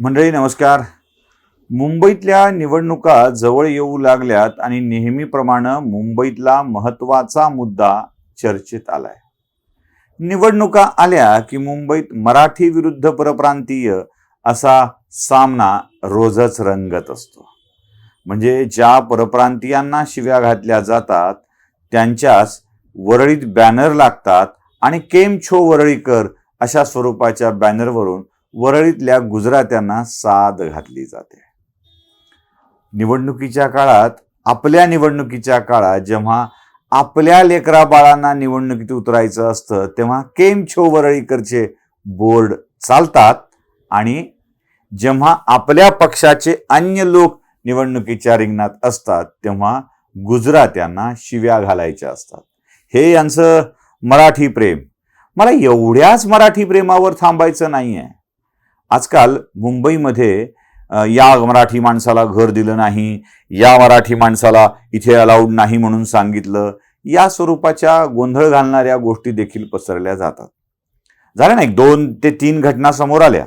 मंडळी नमस्कार. मुंबईतल्या निवडणुका जवळ येऊ लागल्यात आणि नेहमीप्रमाणे मुंबईतला महत्त्वाचा मुद्दा चर्चेत आलाय. निवडणुका आल्या की मुंबईत मराठी विरुद्ध परप्रांतीय असा सामना रोजच रंगत असतो. म्हणजे ज्या परप्रांतीयांना शिव्या घातल्या जातात त्यांच्याच वरळीत बॅनर लागतात आणि केम छो वरळीकर अशा स्वरूपाच्या बॅनरवरून वरळीतल्या गुजरात्यांना साद घातली जाते. निवडणुकीच्या काळात आपल्या निवडणुकीच्या काळात जेव्हा आपल्या लेकरा बाळांना निवडणुकीत उतरायचं असतं तेव्हा केम छो वरळीकरचे बोर्ड चालतात आणि जेव्हा आपल्या पक्षाचे अन्य लोक निवडणुकीच्या रिंगणात असतात तेव्हा गुजरात्यांना शिव्या घालायच्या असतात. हे यांचं मराठी प्रेम. मला एवढ्याच मराठी प्रेमावर थांबायचं नाही आहे आजकाल मुंबईमध्ये या मराठी माणसाला घर दिलं नाही या मराठी माणसाला इथे अलाउड नाही म्हणून सांगितलं या स्वरूपाच्या गोंधळ घालणाऱ्या गोष्टी देखील पसरल्या जातात. झाल्या ना एक दोन ते तीन घटना समोर आल्या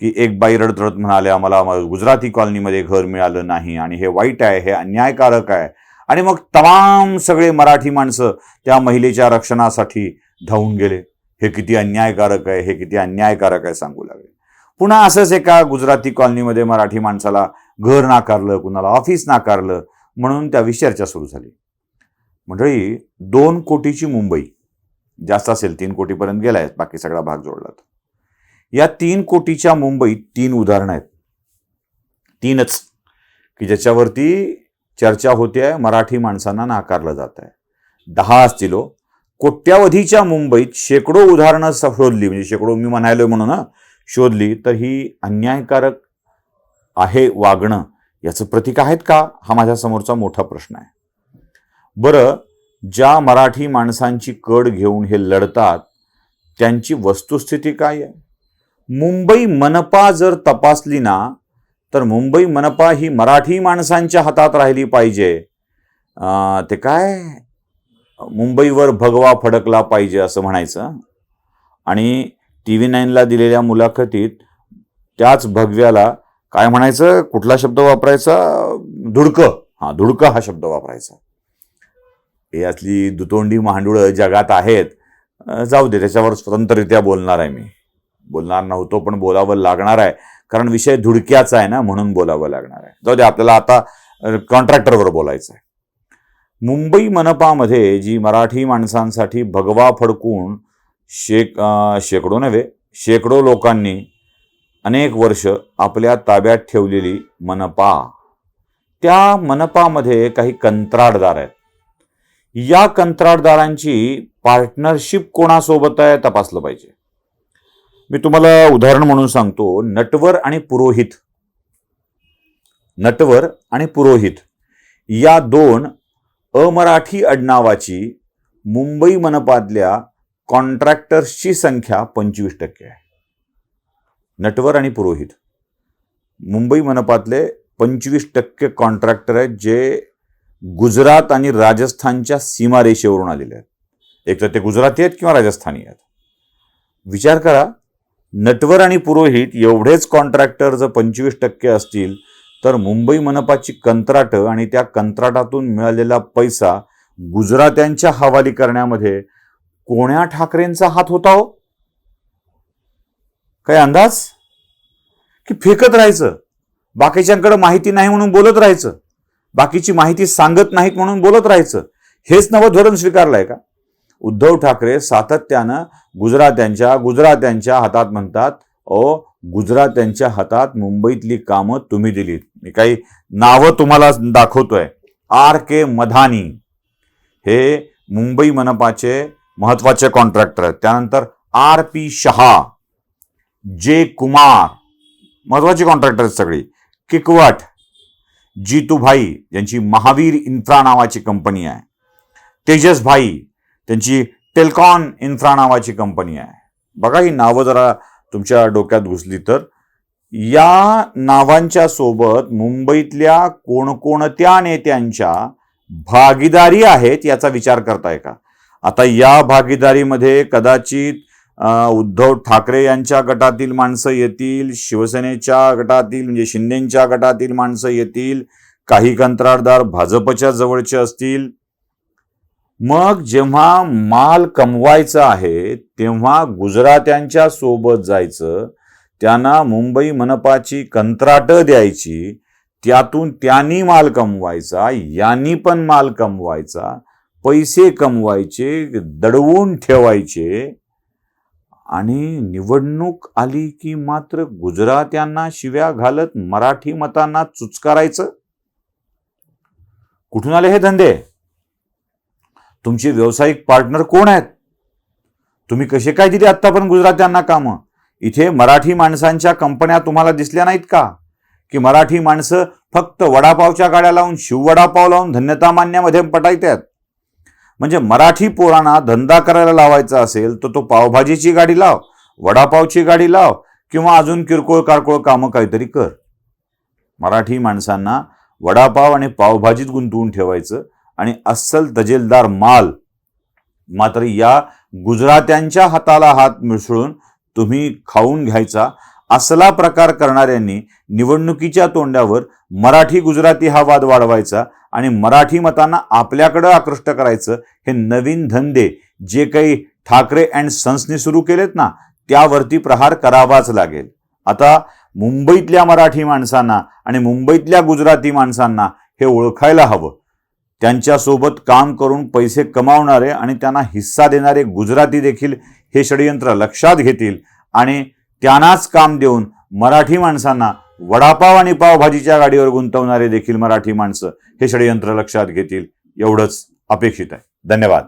की एक बाई रडत म्हणाल्या मला गुजराती कॉलनीमध्ये घर मिळालं नाही आणि हे वाईट आहे हे अन्यायकारक आहे. आणि मग तमाम सगळे मराठी माणसं त्या महिलेच्या रक्षणासाठी धावून गेले. हे किती अन्यायकारक आहे हे किती अन्यायकारक आहे सांगू लागले. पुन्हा असंच एका गुजराती कॉलनीमध्ये मराठी माणसाला घर नाकारलं कुणाला ऑफिस नाकारलं म्हणून त्याविषयी चर्चा सुरू झाली. मंडळी दोन कोटीची मुंबई जास्त असेल तीन कोटीपर्यंत गेलाय बाकी सगळा भाग जोडला या तीन कोटीच्या मुंबईत तीन उदाहरणं आहेत. तीनच की ज्याच्यावरती चर्चा होते आहे मराठी माणसांना नाकारलं जात आहे दहा असतील हो. कोट्यावधीच्या मुंबईत शेकडो उदाहरणं स- शोधली म्हणजे शेकडो मी म्हणायलो म्हणून ना शोधली तर ही अन्यायकारक आहे वागणं याचं प्रतीक आहेत का? हा माझ्या समोरचा मोठा प्रश्न आहे. बरं ज्या मराठी माणसांची कड घेऊन हे लढतात त्यांची वस्तुस्थिती काय आहे? मुंबई मनपा जर तपासली ना तर मुंबई मनपा ही मराठी माणसांच्या हातात राहिली पाहिजे. ते काय? मुंबईवर भगवा फडकला पाहिजे असं म्हणायचं. आणि टी व्ही नाईनला दिलेल्या मुलाखतीत त्याच भगव्याला काय म्हणायचं? कुठला शब्द वापरायचा? धुडकं. हां धुडकं हा शब्द वापरायचा. हे असली दुतोंडी मांडुळं जगात आहेत. जाऊ दे त्याच्यावर स्वतंत्ररित्या बोलणार आहे मी. बोलणार नव्हतो पण बोलावं लागणार आहे. कारण विषय धुडक्याचा आहे ना म्हणून बोलावं लागणार आहे. जाऊ दे आपल्याला आता कॉन्ट्रॅक्टरवर बोलायचं आहे. मुंबई मनपामध्ये जी मराठी माणसांसाठी भगवा फडकून शेक शेकडो नव्हे शेकडो लोकांनी अनेक वर्ष आपल्या ताब्यात ठेवलेली मनपा. त्या मनपामध्ये काही कंत्राटदार आहेत. या कंत्राटदारांची पार्टनरशिप कोणासोबत आहे तपासलं पाहिजे. मी तुम्हाला उदाहरण म्हणून सांगतो नटवर आणि पुरोहित. नटवर आणि पुरोहित. या दोन अमराठी अडनावाची मुंबई मनपातल्या कॉन्ट्रॅक्टर्सची संख्या पंचवीस टक्के आहे. नटवर आणि पुरोहित. मुंबई मनपातले पंचवीस टक्के कॉन्ट्रॅक्टर आहेत जे गुजरात आणि राजस्थानच्या सीमारेषेवरून आलेले आहेत. एक तर ते गुजराती आहेत किंवा राजस्थानी आहेत. विचार करा नटवर आणि पुरोहित एवढेच कॉन्ट्रॅक्टर जर पंचवीस टक्के असतील तर मुंबई मनपाची कंत्राटं आणि त्या कंत्राटातून मिळालेला पैसा गुजरात्यांच्या हवाली करण्यामध्ये कोण्या ठाकरेंचा हात होता हो? काय अंदाज? की फेकत राहायचं? बाकीच्यांकडे माहिती नाही म्हणून बोलत राहायचं? बाकीची माहिती सांगत नाहीत म्हणून बोलत राहायचं? हेच नवं धोरण स्वीकारलंय का? उद्धव ठाकरे सातत्यानं गुजरात्यांच्या गुजरात्यांच्या हातात म्हणतात ओ गुजरात्यांच्या हातात मुंबईतली कामं तुम्ही दिलीत. मी काही नावं तुम्हाला दाखवतोय. R K Madhani. हे मुंबई मनपाचे महत्त्वाचे कॉन्ट्रॅक्टर आहेत. त्यानंतर आर पी शहा जे कुमार महत्वाची कॉन्ट्रॅक्टर आहेत सगळी. किकवट जितूभाई यांची महावीर इन्फ्रा नावाची कंपनी आहे. तेजस भाई त्यांची टेलकॉन इन्फ्रा नावाची कंपनी आहे. बघा ही नावं जरा तुमच्या डोक्यात घुसली तर. या नावांच्या सोबत मुंबईतल्या कोणकोणत्या नेत्यांच्या भागीदारी आहेत याचा विचार करताय का? आता या भागीदारीमध्ये कदाचित उद्धव ठाकरे यांच्या गटातील माणसं येतील शिवसेनेच्या गटातील म्हणजे शिंदेच्या गटातील माणसं येतील काही कंत्राटदार भाजपच्या जवळचे असतील. मग जेव्हा माल कमवायचा आहे तेव्हा गुजरात्यांच्या सोबत जायचं त्यांना मुंबई मनपाची कंत्राटं द्यायची त्यातून त्यांनी माल कमवायचा यांनी पण माल कमवायचा पैसे कमवायचे दडवून ठेवायचे. आणि निवडणूक आली की मात्र गुजरात्यांना शिव्या घालत मराठी मतांना चुचकारायचं? कुठून आले हे धंदे? तुमचे व्यावसायिक पार्टनर कोण आहेत? तुम्ही कसे काय दिले आत्तापर्यंत गुजरात्यांना कामं? इथे मराठी माणसांच्या कंपन्या तुम्हाला दिसल्या नाहीत का? की मराठी माणसं फक्त वडापावच्या गाड्या लावून शिववडापाव लावून धन्यता मान्यामध्ये आहेत म्हणजे मराठी पोरांना धंदा करायला लावायचा असेल तर तो पावभाजीची गाडी लाव वडापावची गाडी लाव किंवा अजून किरकोळ कारकोळ कामं काहीतरी कर. मराठी माणसांना वडापाव आणि पावभाजीत गुंतवून ठेवायचं आणि अस्सल तजेलदार माल मात्र या गुजरात्यांच्या हाताला हात मिसळून तुम्ही खाऊन घ्यायचा असला प्रकार करणाऱ्यांनी निवडणुकीच्या तोंडावर मराठी गुजराती हा वाद वाढवायचा आणि मराठी मतांना आपल्याकडं आकृष्ट करायचं हे नवीन धंदे जे काही ठाकरे अँड सन्सनी सुरू केलेत ना त्यावरती प्रहार करावाच लागेल. आता मुंबईतल्या मराठी माणसांना आणि मुंबईतल्या गुजराती माणसांना हे ओळखायला हवं. त्यांच्यासोबत काम करून पैसे कमावणारे आणि त्यांना हिस्सा देणारे गुजराती देखील हे षडयंत्र लक्षात घेतील आणि त्यांनाच काम देऊन मराठी माणसांना वडापाव आणि पावभाजीच्या गाडीवर गुंतवणारे देखील मराठी माणसं हे षडयंत्र लक्षात घेतील एवढंच अपेक्षित आहे. धन्यवाद.